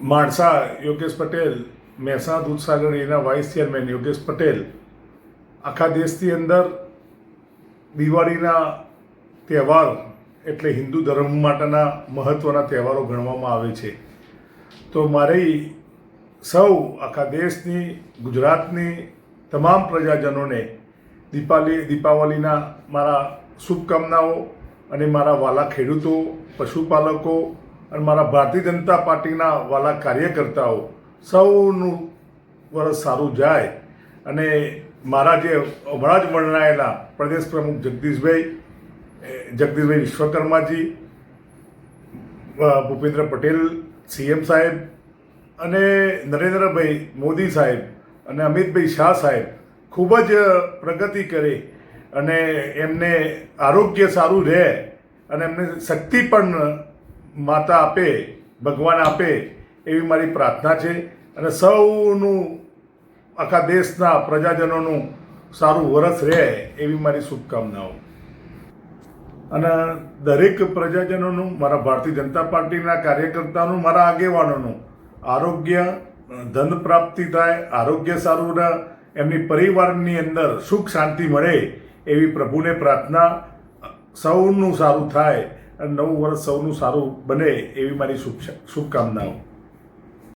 માણસા, યોગેશ પટેલ, મહેસાણા દૂધસાગર એના vice chairman Yogesh Patel. આખા દેશની અંદર દિવાળીના તહેવાર એટલે હિન્દુ ધર્મ માટેના મહત્ત્વના તહેવારો ગણવામાં આવે છે. તો મારી સૌ આખા દેશની, ગુજરાતની તમામ પ્રજાજનોને દીપાવલી દીપાવલીના મારા શુભકામનાઓ અને મારા વાલા ખેડૂતો, પશુપાલકો અને મારા ભારતીય જનતા પાર્ટીના વાલા કાર્યકર્તાઓ સૌનું વરસ સારું જાય અને મારા જે હમણાં જ વર્ણનાયેલા પ્રદેશ પ્રમુખ જગદીશભાઈ જગદીશભાઈ વિશ્વકર્માજી ભૂપેન્દ્ર પટેલ, સીએમ સાહેબ અને નરેન્દ્રભાઈ મોદી સાહેબ અને અમિતભાઈ શાહ સાહેબ ખૂબ જ પ્રગતિ કરે અને એમને આરોગ્ય સારું રહે અને એમને શક્તિ પણ માતા આપે, ભગવાન આપે એવી મારી પ્રાર્થના છે અને સૌનું, આખા દેશના પ્રજાજનોનું સારું વરસ રહે એવી મારી શુભકામનાઓ. અને દરેક પ્રજાજનોનું, મારા ભારતીય જનતા પાર્ટીના કાર્યકર્તાનું, મારા આગેવાનોનું આરોગ્ય, ધન પ્રાપ્તિ થાય, આરોગ્ય સારું રહે, એમની પરિવારની અંદર સુખ શાંતિ મળે એવી પ્રભુને પ્રાર્થના સૌનું સારું થાય અને નવું વર્ષ સૌનું સારું બને એવી મારી શુભ શુભકામનાઓ.